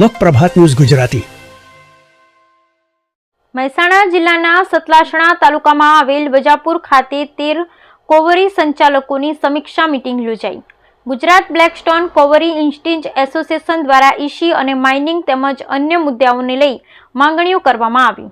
લોકપ્રભાત news Gujarati. Mehsana જિલ્લાના સતલાસણા તાલુકામાં આવેલ વજાપુર ખાતે તેર કોવરી સંચાલકોની સમીક્ષા મિટિંગ યોજાઈ. ગુજરાત બ્લેકસ્ટોન કોવરી ઇન્સ્ટિંજ એસોસિએશન દ્વારા ઈસી અને માઇનિંગ તેમજ અન્ય મુદ્દાઓને લઈ માંગણીઓ કરવામાં આવી.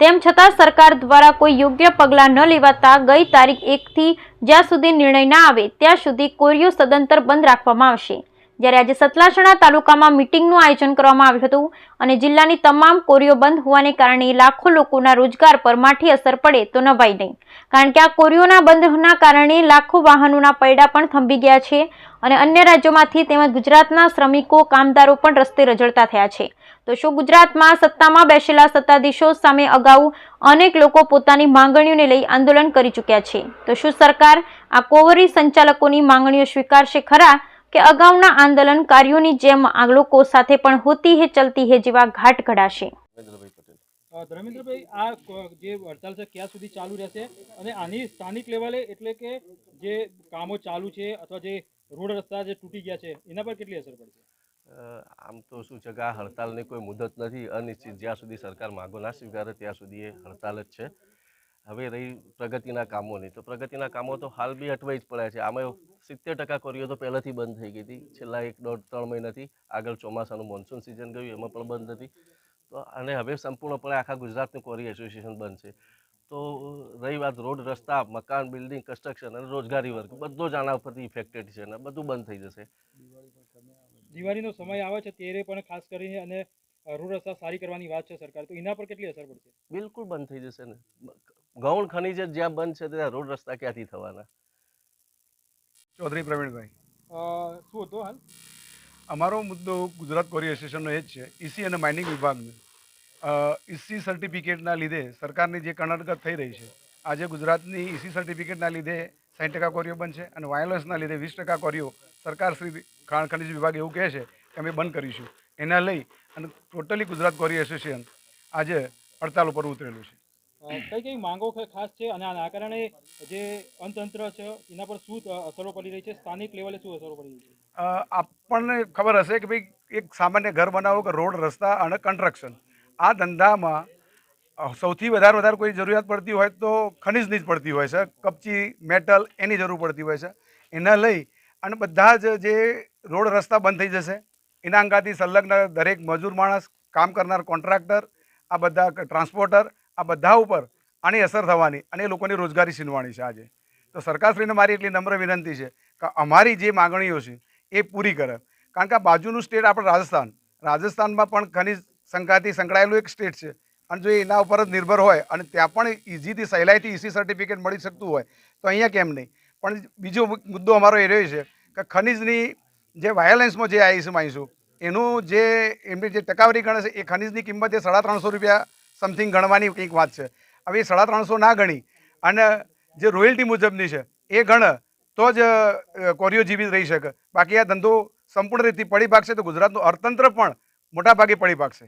તેમ છતાં સરકાર દ્વારા કોઈ યોગ્ય પગલાં ન લેવાતા ગઈ તારીખ એકથી જ્યાં સુધી નિર્ણય ના આવે, ત્યાં સુધી કોરિયો સદંતર બંધ રાખવામાં આવશે. જ્યારે આજે સતલાસણા તાલુકામાં મિટિંગનું આયોજન કરવામાં આવ્યું હતું અને જિલ્લાની તમામ કોરીઓ બંધ હોવાને કારણે લાખો લોકોના રોજગાર પર માઠી અસર પડે તો નભાઈ નહીં. કારણ કે આ કોરીઓના બંધના કારણે લાખો વાહનોના પૈડા પણ થંભી ગયા છે અને અન્ય રાજ્યોમાંથી તેમજ ગુજરાતના શ્રમિકો, કામદારો પણ રસ્તે રજળતા થયા છે. તો શું ગુજરાતમાં સત્તામાં બેસેલા સત્તાધીશો સામે અગાઉ અનેક લોકો પોતાની માંગણીઓને લઈ આંદોલન કરી ચૂક્યા છે? તો શું સરકાર આ કોવરી સંચાલકોની માંગણીઓ સ્વીકારશે ખરા? કે અગાઉના આંદોલનકારીઓની જેમ આ લોકો સાથે પણ હોતી હે ચલતી હે જેવા ઘાટ ઘડાશે. ધર્મેન્દ્રભાઈ પટેલ. અ, ધર્મેન્દ્રભાઈ આ જે હડતાલ છે ક્યાં સુધી ચાલુ રહેશે? અને આની સ્થાનિક લેવલે એટલે કે જે કામો ચાલુ છે અથવા જે રોડ રસ્તા જે તૂટી ગયા છે એના પર કેટલી અસર પડશે? આમ તો શું છે કે આ હડતાલની કોઈ મુદત નથી અનિશ્ચિત. જ્યાં સુધી સરકાર માગો ના સ્વીકારે ત્યાં સુધી એ હડતાલ જ છે. હવે રહી પ્રગતિના કામોની. તો પ્રગતિના કામો તો હાલ બી અટવાઈ જ પડ્યા છે. આમાં સિત્તેર ટકા કોરીઓ તો પહેલાંથી બંધ થઈ ગઈ હતી. છેલ્લા એક દોઢ ત્રણ મહિનાથી આગળ ચોમાસાનું મોન્સૂન સિઝન ગયું એમાં પણ બંધ હતી. તો અને હવે સંપૂર્ણપણે આખા ગુજરાતનું કોરી એસોસિએશન બંધ છે. તો રહી વાત રોડ રસ્તા મકાન બિલ્ડિંગ કન્સ્ટ્રક્શન અને રોજગારી વર્ગ. બધો જ આના ઉપરથી ઇફેક્ટેડ છે અને બધું બંધ થઈ જશે. દિવાળીનો સમય આવે છે ત્યારે પણ ખાસ કરીને અને રોડ રસ્તા સારી કરવાની વાત છે સરકાર. તો એના પર કેટલી અસર પડશે? બિલકુલ બંધ થઈ જશે ને. ગૌણ ખનીજ જ જ્યાં બંધ છે ત્યાં રોડ રસ્તા ક્યાંથી થવાના? ચૌધરી પ્રવીણભાઈ. શું હતો હાલ? અમારો મુદ્દો ગુજરાત કોરી એસોસિએશનનો એ જ છે ઈસી અને માઇનિંગ વિભાગને. ઈસી સર્ટિફિકેટના લીધે સરકારની જે કણરગત થઈ રહી છે આજે ગુજરાતની ઈસી સર્ટિફિકેટના લીધે સાઠ ટકા કોરીઓ છે અને વાયોલન્સના લીધે વીસ ટકા કોરીઓ સરકાર શ્રી ખાણ ખનિજ વિભાગ એવું કહે છે કે અમે બંધ કરીશું. એના લઈ અને ટોટલી ગુજરાત કોરી એસોસિએશન આજે હડતાલ ઉપર ઉતરેલું છે. કઈ કઈ માંગો ખાસ છે? અને આના કારણે જે અંતતંત્ર છે, એના પર શું અસરો પડી રહી છે? સ્થાનિક લેવલે શું અસરો પડી રહી છે? આપણને ખબર હશે કે ભાઈ, એક સામાન્ય ઘર બનાવો કે રોડ, રસ્તા અને કન્સ્ટ્રક્શન આ ધંધામાં સૌથી વધારે વધારે કોઈ જરૂરિયાત પડતી હોય તો ખનિજની જ પડતી હોય છે. કપચી, મેટલ એની જરૂર પડતી હોય છે. એના લઈ અને બધા જ જે રોડ, રસ્તા બંધ થઈ જશે. એના અંગાથી સંલગ્ન દરેક મજૂર માણસ, કામ કરનાર કોન્ટ્રાક્ટર, આ બધા ટ્રાન્સપોર્ટર આ બધા ઉપર આની અસર થવાની અને એ લોકોની રોજગારી છીનવાની છે આજે. તો સરકારશ્રીને મારી એટલી નમ્ર વિનંતી છે કે અમારી જે માગણીઓ છે એ પૂરી કરે. કારણ કે આ બાજુનું સ્ટેટ આપણે રાજસ્થાન. રાજસ્થાનમાં પણ ખનિજ સંઘાથી સંકળાયેલું એક સ્ટેટ છે. અને જો એના ઉપર જ નિર્ભર હોય અને ત્યાં પણ ઇઝીથી સહેલાઈથી ઈસી સર્ટિફિકેટ મળી શકતું હોય, તો અહીંયા કેમ નહીં? પણ બીજો મુદ્દો અમારો એ રહ્યો છે કે ખનિજની જે વાયલેન્સમાં જે આવીશું માનીશું એનું જે એમની જે ટકાવારી ગણે છે, એ ખનિજની કિંમત એ સાડા ત્રણસો રૂપિયા સમથિંગ ગણવાની કંઈક વાત છે. હવે એ સાડા ત્રણસો ના ગણી. અને જે રોયલ્ટી મુજબની છે, એ ગણ તો જ કોરિયો જીવિત રહી શકે. બાકી આ ધંધો સંપૂર્ણ રીતે પડી ભાગશે તો ગુજરાતનું અર્થતંત્ર પણ મોટાભાગે પડી ભાગશે